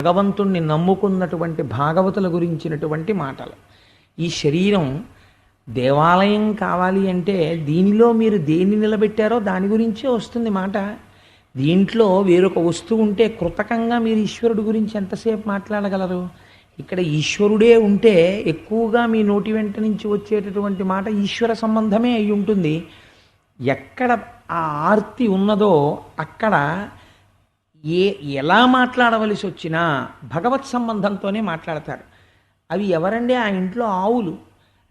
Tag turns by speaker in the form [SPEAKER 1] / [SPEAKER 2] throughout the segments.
[SPEAKER 1] భగవంతుణ్ణి నమ్ముకున్నటువంటి భాగవతుల గురించినటువంటి మాటలు. ఈ శరీరం దేవాలయం కావాలి అంటే దీనిలో మీరు దేన్ని నిలబెట్టారో దాని గురించే వస్తుంది మాట. దీంట్లో వేరొక వస్తువు ఉంటే కృతకంగా మీరు ఈశ్వరుడు గురించి ఎంతసేపు మాట్లాడగలరు? ఇక్కడ ఈశ్వరుడే ఉంటే ఎక్కువగా మీ నోటి వెంట నుంచి వచ్చేటటువంటి మాట ఈశ్వర సంబంధమే అయి ఉంటుంది. ఎక్కడ ఆ ఆర్తి ఉన్నదో అక్కడ ఏ ఎలా మాట్లాడవలసి వచ్చినా భగవత్ సంబంధంతోనే మాట్లాడతారు. అవి ఎవరండి? ఆ ఇంట్లో ఆవులు.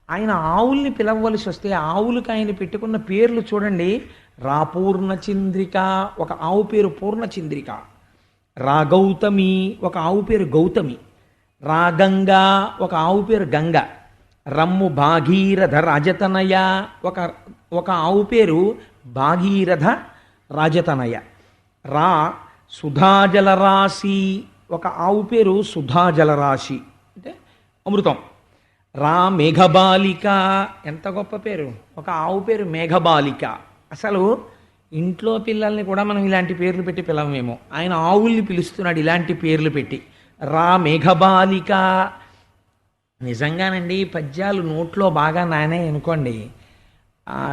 [SPEAKER 1] ఆయన ఆవుల్ని పిలవవలసి వస్తే ఆవులకు ఆయన పెట్టుకున్న పేర్లు చూడండి. రాపూర్ణ చంద్రిక ఒక ఆవు పేరు పూర్ణ చంద్రిక. రా గౌతమి ఒక ఆవు పేరు గౌతమి. రా గంగా ఒక ఆవు పేరు గంగ. రమ్ము భాగీరథ రాజతనయ ఒక ఒక ఆవు పేరు భాగీరథ రాజతనయ. రా సుధాజలరాశి. ఒక ఆవు పేరు సుధాజలరాశి. అంటే అమృతం. రా మేఘబాలిక. ఎంత గొప్ప పేరు. ఒక ఆవు పేరు మేఘబాలిక. అసలు ఇంట్లో పిల్లల్ని కూడా మనం ఇలాంటి పేర్లు పెట్టి పిలవమేమో. ఆయన ఆవుల్ని పిలుస్తున్నాడు ఇలాంటి పేర్లు పెట్టి. రా మేఘబాలిక. నిజంగానండి పద్యాలు నోట్లో బాగా నానే అనుకోండి.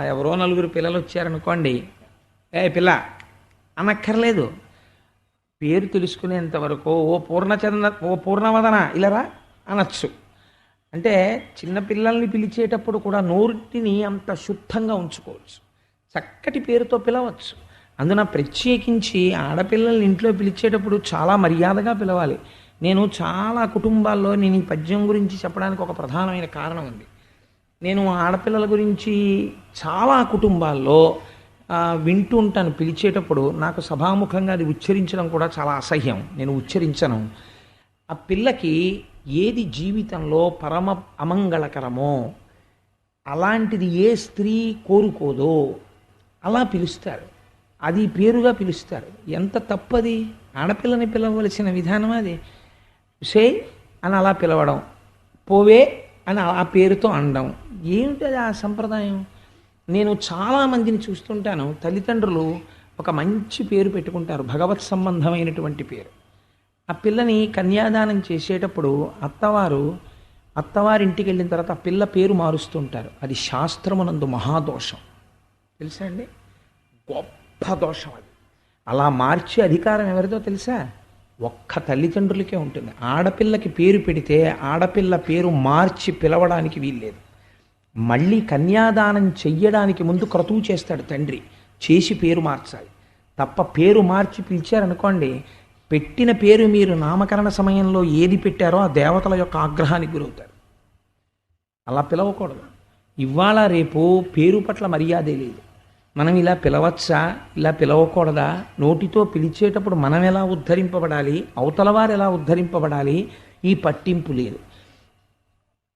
[SPEAKER 1] ఎవరో నలుగురు పిల్లలు వచ్చారనుకోండి. ఏ పిల్ల అనక్కర్లేదు. పేరు తెలుసుకునేంత వరకు ఓ పూర్ణచందన ఓ పూర్ణవదన ఇలారా? అనొచ్చు. అంటే చిన్నపిల్లల్ని పిలిచేటప్పుడు కూడా నోటిని అంత శుద్ధంగా ఉంచుకోవచ్చు. చక్కటి పేరుతో పిలవచ్చు. అందున ప్రత్యేకించి ఆడపిల్లల్ని ఇంట్లో పిలిచేటప్పుడు చాలా మర్యాదగా పిలవాలి. నేను చాలా కుటుంబాల్లో నేను ఈ పద్యం గురించి చెప్పడానికి ఒక ప్రధానమైన కారణం ఉంది. నేను ఆడపిల్లల గురించి చాలా కుటుంబాల్లో వింటూ ఉంటాను పిలిచేటప్పుడు నాకు సభాముఖంగా అది ఉచ్చరించడం కూడా చాలా అసహ్యం. నేను ఉచ్చరించను. ఆ పిల్లకి ఏది జీవితంలో పరమ అమంగళకరమో అలాంటిది ఏ స్త్రీ కోరుకోదో అలా పిలుస్తారు. అది పేరుగా పిలుస్తారు. ఎంత తప్పది? ఆడపిల్లని పిలవలసిన విధానం అది. సే అని అలా పిలవడం. పోవే అని ఆ పేరుతో అనడం. ఏమిటది ఆ సంప్రదాయం? నేను చాలామందిని చూస్తుంటాను. తల్లిదండ్రులు ఒక మంచి పేరు పెట్టుకుంటారు. భగవత్ సంబంధమైనటువంటి పేరు. ఆ పిల్లని కన్యాదానం చేసేటప్పుడు అత్తవారు అత్తవారింటికి వెళ్ళిన తర్వాత ఆ పిల్ల పేరు మారుస్తుంటారు అది శాస్త్రమునందు మహాదోషం. తెలుసా అండి? గొప్ప దోషం అది. అలా మార్చే అధికారం ఎవరిదో తెలుసా? ఒక్క తల్లిదండ్రులకే ఉంటుంది. ఆడపిల్లకి పేరు పెడితే ఆడపిల్ల పేరు మార్చి పిలవడానికి వీల్లేదు. మళ్ళీ కన్యాదానం చెయ్యడానికి ముందు క్రతువు చేస్తాడు తండ్రి. చేసి పేరు మార్చాలి. తప్ప పేరు మార్చి పిలిచారనుకోండి పెట్టిన పేరు మీరు నామకరణ సమయంలో ఏది పెట్టారో ఆ దేవతల యొక్క ఆగ్రహానికి గురవుతారు. అలా పిలవకూడదు. ఇవాళ రేపు పేరు పట్ల మర్యాదే లేదు. మనం ఇలా పిలవచ్చా? ఇలా పిలవకూడదా? నోటితో పిలిచేటప్పుడు మనం ఎలా ఉద్ధరింపబడాలి? అవతల వారు ఎలా ఉద్ధరింపబడాలి? ఈ పట్టింపు లేదు.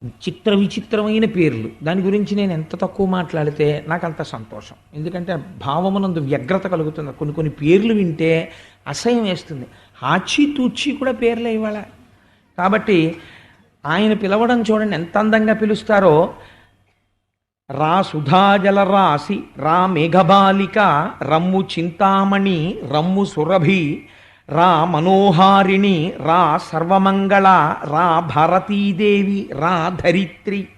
[SPEAKER 1] చిత్ర విచిత్రమైన పేర్లు. దాని గురించి నేను ఎంత తక్కువ మాట్లాడితే నాకు అంత సంతోషం. ఎందుకంటే భావమునందు వ్యగ్రత కలుగుతుంది. కొన్ని కొన్ని పేర్లు వింటే అసహ్యం వేస్తుంది. హాచి తూచి కూడా పేర్లే ఇవాళ. కాబట్టి ఆయన పిలవడం చూడండి ఎంత అందంగా పిలుస్తారో. రా సుధాజల రాసి రా మేఘబాలిక రమ్ము చింతామణి రమ్ము సురభి రా మనోహారిణి రా సర్వమంగళ రా భారతీదేవి రా ధరిత్రి.